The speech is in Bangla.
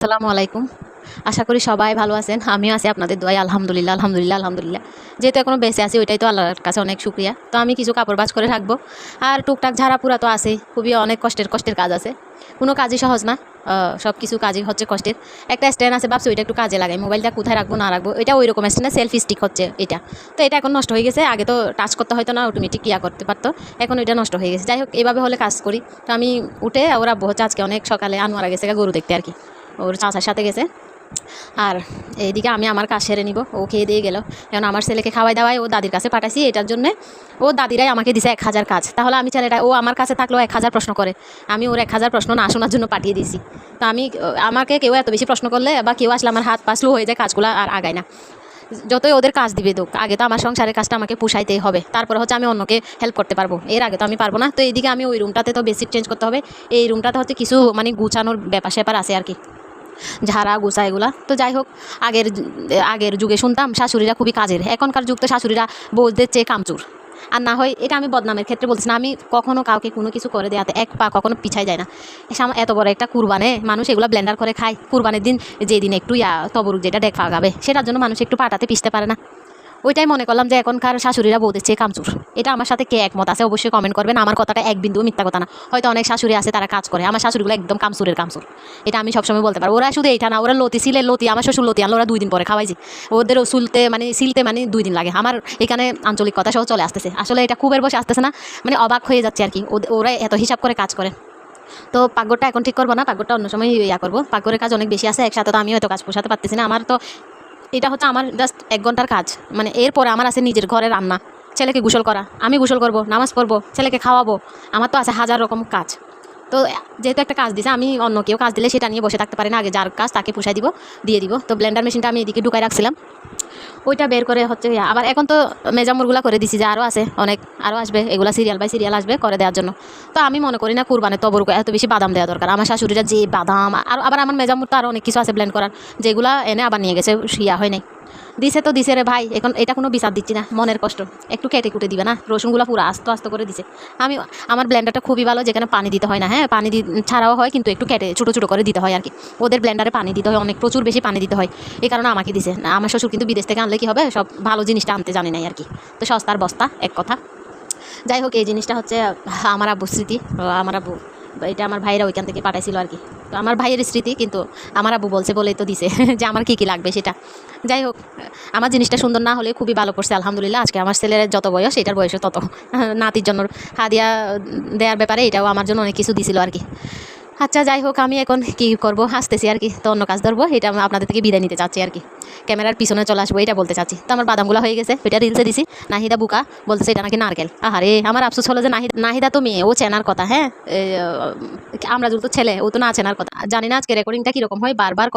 আসসালামু আলাইকুম। আশা করি সবাই ভালো আছেন, আমিও আছি আপনাদের দোয়াই আলহামদুলিল্লাহ আলহামদুলিল্লাহ আলহামদুলিল্লাহ। যেহেতু এখনও বেঁচে আছি, ওইটাই তো আল্লাহর কাছে অনেক শুক্রিয়া। তো আমি কিছু কাপড় বাজ করে রাখব। আর টুকটাক ঝাড়া পুরা তো আছেই, খুবই অনেক কষ্টের কষ্টের কাজ আছে। কোনো কাজই সহজ না সব কিছু কাজই হচ্ছে কষ্টের। একটা স্ট্যান্ড আছে, ভাবছি ওইটা একটু কাজে লাগাই, মোবাইলটা কোথায় রাখব, না রাখব, এটা ওই রকম স্ট্যান্ডে সেলফি স্টিক হচ্ছে এটা। তো এটা এখন নষ্ট হয়ে গেছে, আগে তো টাচ করতে হয়তো না অটোমেটিক ইয়া করতে পারতো, এখন ওইটা নষ্ট হয়ে গেছে। যাই হোক এইভাবে হলে কাজ করি। তো আমি উঠে, ওরা হচ্ছে আজকে অনেক সকালে আনোয়ারা গেছে গরু দেখতে আর কি। ওর চাচার সাথে গেছে। আর এইদিকে আমি আমার কাজ সেরে নিব, ও খেয়ে দিয়ে গেল। এখন আমার ছেলেকে খাওয়াই দাওয়াই ও দাদির কাছে পাঠাইছি, এটার জন্যে ও দাদিরাই আমাকে দিছে এক হাজার কাজ। তাহলে আমি ছেলেটা, ও আমার কাছে থাকলেও এক হাজার প্রশ্ন করে। আমি ওর এক হাজার প্রশ্ন না শোনার জন্য পাঠিয়ে দিয়েছি। তো আমি, আমাকে কেউ এত বেশি প্রশ্ন করলে বা কেউ আসলে আমার হাত পাসলু হয়ে যায়, কাজগুলো আর আগায় না। যতই ওদের কাজ দিবে দোক, আগে তো আমার সংসারের কাজটা আমাকে পুষাইতেই হবে। তারপরে হচ্ছে আমি অন্যকে হেল্প করতে পারব। এর আগে তো আমি পারব না। তো এইদিকে আমি ওই রুমটাতে তো বেসিক চেঞ্জ করতে হবে। এই রুমটাতে হচ্ছে কিছু মানে গুছানোর ব্যাপার স্যাপার আছে আর কি। ঝাড়া, গুছা এগুলা। তো যাই হোক, আগের আগের যুগে শুনতাম শাশুড়িরা খুবই কাজের। এখনকার যুগ তো শাশুড়িরা বউদের চেয়ে কামচুর। আর না হয় এটা আমি বদনামের ক্ষেত্রে বলছি না, আমি কখনও কাউকে কোনো কিছু করে দেওয়াতে এক পা কখনো পিছাই যায় না। এত বড় একটা কুরবানে মানুষ এগুলো ব্লেন্ডার করে খায়। কুরবানের দিন যেদিন একটু ইয়া, তবরুক যেটা ডেক যাবে সেটার জন্য মানুষ একটু পাটাতে পিষতে পারে না। ওইটাই মনে করলাম যে এখনকার শাশুড়িরা বউদের চেয়ে কামচুর। এটা আমার সাথে কে একমত আছে অবশ্যই কমেন্ট করবেন। আমার কথাটা এক বিন্দু মিথ্যা কথা না। হয়তো অনেক শাশুড়ি আছে, তারা কাজ করে। আমার শাশুড়িগুলো একদম কামচুরের কামচুর। এটা আমি সবসময় বলতে পারব। ওরা শুধু এইটা না, ওরা লতি সিলে লতি, আমার শ্বশুর লতি আনলো, ওরা দুই দিন পরে খাওয়াইছি ওদের সুলতে মানে সিলতে মানে দুই দিন লাগে। আমার এখানে আঞ্চলিক কথা সহ চলে আসতেছে। আসলে এটা খুবের বসে আসতেছে না মানে অবাক হয়ে যাচ্ছে আর কি। ওরা এত হিসাব করে কাজ করে। তো পাকঘরটা এখন ঠিক করব না? পাকঘরটা অন্য সময় ইয়া করব। পাকঘরের কাজ অনেক বেশি আছে, একসাথে তো আমি হয়তো কাজ পোষাতে পারতেছি না। আমার তো এটা হচ্ছে আমার জাস্ট এক ঘণ্টার কাজ। মানে এরপরে আমার আছে নিজের ঘরে রান্না। ছেলেকে গুসল করা, আমি গুসল করব, নামাজ পড়ব, ছেলেকে খাওয়াবো। আমার তো আছে হাজার রকম কাজ। তো যেহেতু একটা কাজ দিছে, আমি অন্য কেউ কাজ দিলে সেটা নিয়ে বসে থাকতে পারি না। আগে যার কাজ তাকে পুষাই দিব, দিয়ে দিব। তো ব্লেন্ডার মেশিনটা আমি এদিকে ঢুকাই রাখছিলাম। ওইটা বের করে হচ্ছে আবার এখন তো মেজামুরগুলা করে দিছি যে আরও আছে, অনেক আরও আসবে, এগুলো সিরিয়াল বাই সিরিয়াল আসবে করে দেওয়ার জন্য। তো আমি মনে করি না কুরবানের তবরুকে এত বেশি বাদাম দেওয়া দরকার। আমার শাশুড়িরা যে বাদাম, আর আবার আমার মেজামুর তো আরও অনেক কিছু আছে ব্ল্যান্ড করার, যেগুলো এনে আবার নিয়ে গেছে শিয়া হয় নাই। দিছে তো দিছে রে ভাই, এখন এটা কোনো বিচার দিচ্ছি না, মনের কষ্ট। একটু কেটে কুটে দিবে না, রসুনগুলো পুরো আস্তে আস্তে করে দিছে। আমি, আমার ব্লেন্ডারটা খুবই ভালো, যেখানে পানি দিতে হয় না হ্যাঁ? পানি ছাড়াও হয়, কিন্তু একটু কেটে, ছোটো ছোটো করে দিতে হয় আর কি। ওদের ব্লেন্ডারে পানি দিতে হয়, অনেক প্রচুর বেশি পানি দিতে হয়। এই কারণে আমাকে দিছে। না, আমার শ্বশুর কিন্তু বিদেশ থেকে আনলে কি হবে? সব ভালো জিনিসটা আনতে জানি নাই আর কি। তো সস্তার বস্তা, এক কথা। যাই হোক, এই জিনিসটা হচ্ছে আমার আব্বু স্মৃতি, আমার আব্বু এটা আমার ভাইয়েরা ওইখান থেকে পাঠাইছিল আর কি। তো আমার ভাইয়ের স্মৃতি, কিন্তু আমার আবু বলছে বলেই তো দিছে যে আমার কী কী লাগবে সেটা। যাই হোক, আমার জিনিসটা সুন্দর না হলে খুবই ভালো করছে আলহামদুলিল্লাহ। আজকে আমার ছেলের যত বয়স, এটার বয়সে তত। নাতির জন্য হাদিয়া দেওয়ার ব্যাপারে এটাও আমার জন্য অনেক কিছু দিছিল আর কি। আচ্ছা যাই হোক, আমি এখন কী করব? হাসতেছি আর কি, তো অন্য কাজ ধরবো। এটা আমি আপনাদের থেকে বিদায় নিতে চাচ্ছি আর কি। ক্যামেরার পিছনে চলে আসব, এটা বলতে চাচ্ছি। তো আমার বাদামগুলো হয়ে গেছে, এটা রিলসে দিছি। নাহিদা বুকা বলতেছে, এটা নাকি নারকেল। আহারে, আমার আফসোস হলো যে নাহিদা নাহিদা তো মেয়ে, ও চেনার কথা হ্যাঁ? আমরা তো ছেলে, ও তো না চেনার কথা। জানি না আজকে রেকর্ডিংটা কীরকম হয়, বারবার